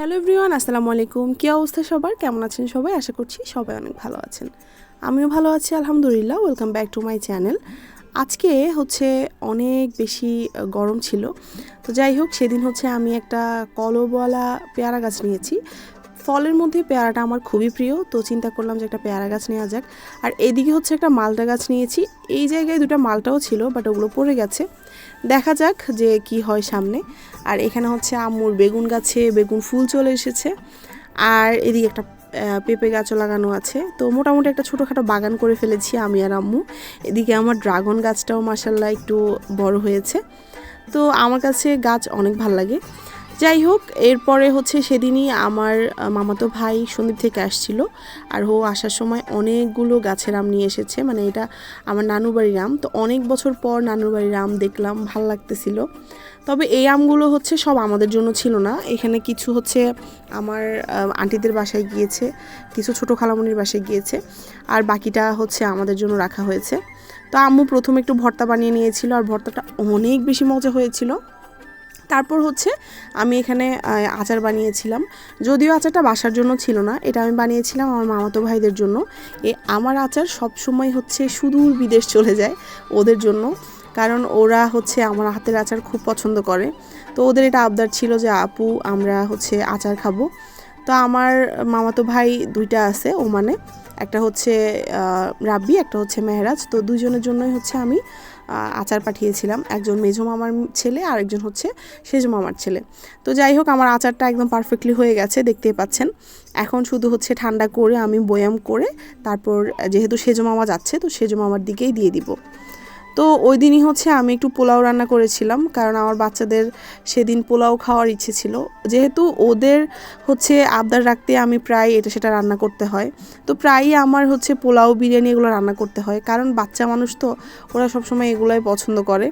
Hello everyone, আসসালামু আলাইকুম। কী অবস্থা সবার? কেমন আছেন সবাই? আশা করছি সবাই অনেক ভালো আছেন। আমিও ভালো আছি, আলহামদুলিল্লাহ। Welcome back to my channel আজকে হচ্ছে অনেক বেশি গরম ছিল। তো যাই হোক, সেদিন হচ্ছে আমি একটা কলবলা পেয়ারা গাছ নিয়েছি। ফলের মধ্যে পেয়ারাটা আমার খুবই প্রিয়, তো চিন্তা করলাম যে একটা পেয়ারা গাছ নেওয়া যাক। আর এদিকে হচ্ছে একটা মালটা গাছ নিয়েছি। এই জায়গায় দুটো মালটাও ছিল বাট ওগুলো পড়ে গেছে। দেখা যাক যে কি হয় সামনে। আর এখানে হচ্ছে আম্মুর বেগুন গাছে বেগুন ফুল চলে এসেছে। আর এদিকে একটা পেঁপে গাছও লাগানো আছে। তো মোটামুটি একটা ছোটোখাটো বাগান করে ফেলেছি আমি আর আম্মু। এদিকে আমার ড্রাগন গাছটাও মাসাল্লাহ একটু বড় হয়েছে। তো আমার কাছে গাছ অনেক ভালো লাগে। যাই হোক এরপরে হচ্ছে সেদিনই আমার মামাতো ভাই সন্দীপ থেকে আসছিল। আর ও আসার সময় অনেকগুলো গাছের আম নিয়ে এসেছে। মানে এটা আমার নানুর বাড়ির আম। তো অনেক বছর পর নানুর বাড়ির আম দেখলাম, ভালো লাগতেছিল। তবে এই আমগুলো হচ্ছে সব আমাদের জন্য ছিল না। এখানে কিছু হচ্ছে আমার আন্টিদের বাসায় গিয়েছে, কিছু ছোটো খালামনির বাসায় গিয়েছে। আর বাকিটা হচ্ছে আমাদের জন্য রাখা হয়েছে। তো আম্মু প্রথমে একটু ভর্তা বানিয়ে নিয়েছিল। আর ভর্তাটা অনেক বেশি মজা হয়েছিল। তারপর হচ্ছে আমি এখানে আচার বানিয়েছিলাম। যদিও আচারটা বাসার জন্য ছিল না, এটা আমি বানিয়েছিলাম আমার মামাতো ভাইদের জন্য। এ, আমার আচার সব সময় হচ্ছে সুদূর বিদেশ চলে যায় ওদের জন্য, কারণ ওরা হচ্ছে আমার হাতের আচার খুব পছন্দ করে। তো ওদের এটা আবদার ছিল যে, আপু, আমরা হচ্ছে আচার খাব। তো আমার মামাতো ভাই দুইটা আছে ওমানে, একটা হচ্ছে রাব্বি, একটা হচ্ছে মেহরাজ। তো দুজনের জন্যই হচ্ছে আমি আচার পাঠিয়েছিলাম। একজন মেজো মামার ছেলে আর একজন হচ্ছে সেজো মামার ছেলে। তো যাই হোক, আমার আচারটা একদম পারফেক্টলি হয়ে গেছে, দেখতেই পাচ্ছেন। এখন শুধু হচ্ছে ঠান্ডা করে আমি বয়াম করে, তারপর যেহেতু সেজো মামা যাচ্ছে, তো সেজো মামার দিকেই দিয়ে দিব। তো ওই দিনই হচ্ছে আমি একটু পোলাও রান্না করেছিলাম, কারণ আমার বাচ্চাদের সেদিন পোলাও খাওয়ার ইচ্ছে ছিল। যেহেতু ওদের হচ্ছে আবদার রাখতে আমি প্রায় এটা সেটা রান্না করতে হয়। তো প্রায়ই আমার হচ্ছে পোলাও, বিরিয়ানি এগুলো রান্না করতে হয়, কারণ বাচ্চা মানুষ তো, ওরা সবসময় এগুলোই পছন্দ করে।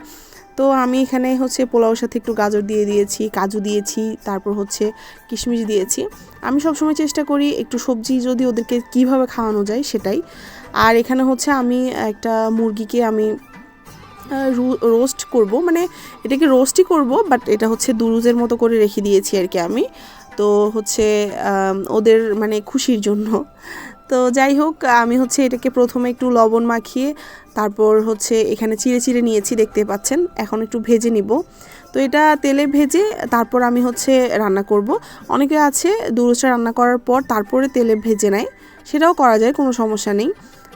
তো আমি এখানে হচ্ছে পোলাওর সাথে একটু গাজর দিয়ে দিয়েছি, কাজু দিয়েছি, তারপর হচ্ছে কিশমিশ দিয়েছি। আমি সবসময় চেষ্টা করি একটু সবজি যদি ওদেরকে কীভাবে খাওয়ানো যায় সেটাই। আর এখানে হচ্ছে আমি একটা মুরগিকে আমি রোস্ট করব। মানে এটাকে রোস্টই করব বাট এটা হচ্ছে দুরুজের মতো করে রেখে দিয়েছি আর কি আমি। তো হচ্ছে ওদের মানে খুশির জন্য। তো যাই হোক, আমি হচ্ছে এটাকে প্রথমে একটু লবণ মাখিয়ে, তারপর হচ্ছে এখানে চিড়ে চিড়ে নিয়েছি, দেখতে পাচ্ছেন। এখন একটু ভেজে নিব। তো এটা তেলে ভেজে, তারপর আমি হচ্ছে রান্না করব। অনেকে আছে দুরুজটা রান্না করার পর তারপরে তেলে ভেজে নেয়। সেটাও করা যায়, কোনো সমস্যা নেই।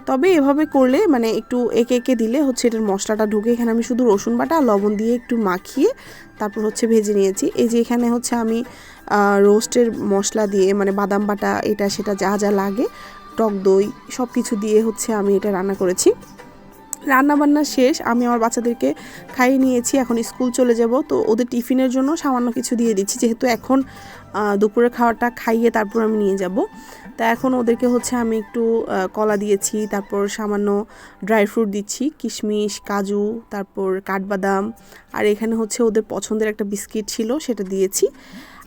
তবে এভাবে করলে মানে একটু একে একে দিলে হচ্ছে এটার মশলাটা ঢুকে। এখানে আমি শুধু রসুন বাটা লবণ দিয়ে একটু মাখিয়ে তারপর হচ্ছে ভেজে নিয়েছি। এই যে এখানে হচ্ছে আমি রোস্টের মশলা দিয়ে মানে বাদাম বাটা, এটা, সেটা যা যা লাগে, টক দই সব কিছু দিয়ে হচ্ছে আমি এটা রান্না করেছি। রান্না বান্না শেষ আমি আমার বাচ্চাদেরকে খাইয়ে নিয়েছি এখন স্কুল চলে যাব। তো ওদের টিফিনের জন্য সামান্য কিছু দিয়ে দিচ্ছি যেহেতু এখন আহ, দুপুরের খাওয়াটা খাইয়ে তারপর আমি নিয়ে যাব। তা এখন ওদেরকে হচ্ছে আমি একটু কলা দিয়েছি তারপর সামান্য ড্রাই ফ্রুট দিচ্ছি কিশমিশ কাজু তারপর কাঠবাদাম আর এখানে হচ্ছে ওদের পছন্দের একটা বিস্কিট ছিল সেটা দিয়েছি।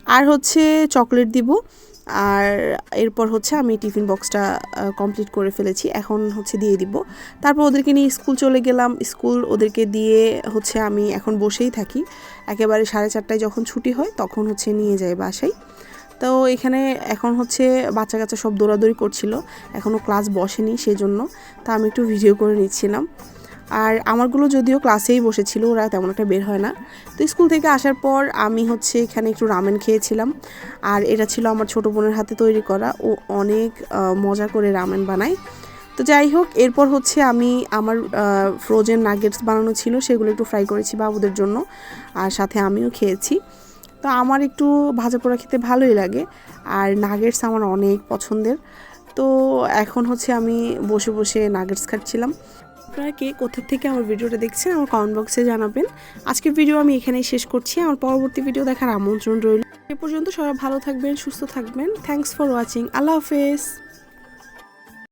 আর হচ্ছে চকলেট দিব। আর এরপর হচ্ছে আমি টিফিন বক্সটা কমপ্লিট করে ফেলেছি। এখন হচ্ছে দিয়ে দিব। তারপর ওদেরকে নিয়ে স্কুল চলে গেলাম। স্কুল ওদেরকে দিয়ে হচ্ছে আমি এখন বসেই থাকি। একেবারে সাড়ে চারটায় যখন ছুটি হয় তখন হচ্ছে নিয়ে যাই বাসায়। তো এখানে এখন হচ্ছে বাচ্চা কাচ্চা সব দৌড়াদৌড়ি করছিল। এখনও ক্লাস বসেনি সেজন্য। তা আমি একটু ভিডিও করে নিচ্ছিলাম। আর আমারগুলো যদিও ক্লাসেই বসেছিল, ওরা তেমন একটা বের হয় না। তো স্কুল থেকে আসার পর আমি হচ্ছে এখানে একটু রামেন খেয়েছিলাম। আর এটা ছিল আমার ছোটো বোনের হাতে তৈরি করা। ও অনেক মজা করে রামেন বানায়। তো যাই হোক, এরপর হচ্ছে আমি আমার ফ্রোজেন নাগেটস বানানো ছিল, সেগুলো একটু ফ্রাই করেছি বাবুদের জন্য। আর সাথে আমিও খেয়েছি। তো আমার একটু ভাজা পোড়া খেতে ভালোই লাগে। আর নাগেটস আমার অনেক পছন্দের। তো এখন হচ্ছে আমি বসে বসে নাগেটস খাচ্ছিলাম। আপনারা কে কোথা থেকে আমার ভিডিওটা দেখছেন আমার কমেন্ট বক্সে জানাবেন। আজকের ভিডিও আমি এখানেই শেষ করছি। আমার পরবর্তী ভিডিও দেখার আমন্ত্রণ রইল। এ পর্যন্ত সবাই ভালো থাকবেন, সুস্থ থাকবেন। থ্যাংকস ফর ওয়াচিং আল্লাহ হাফেজ।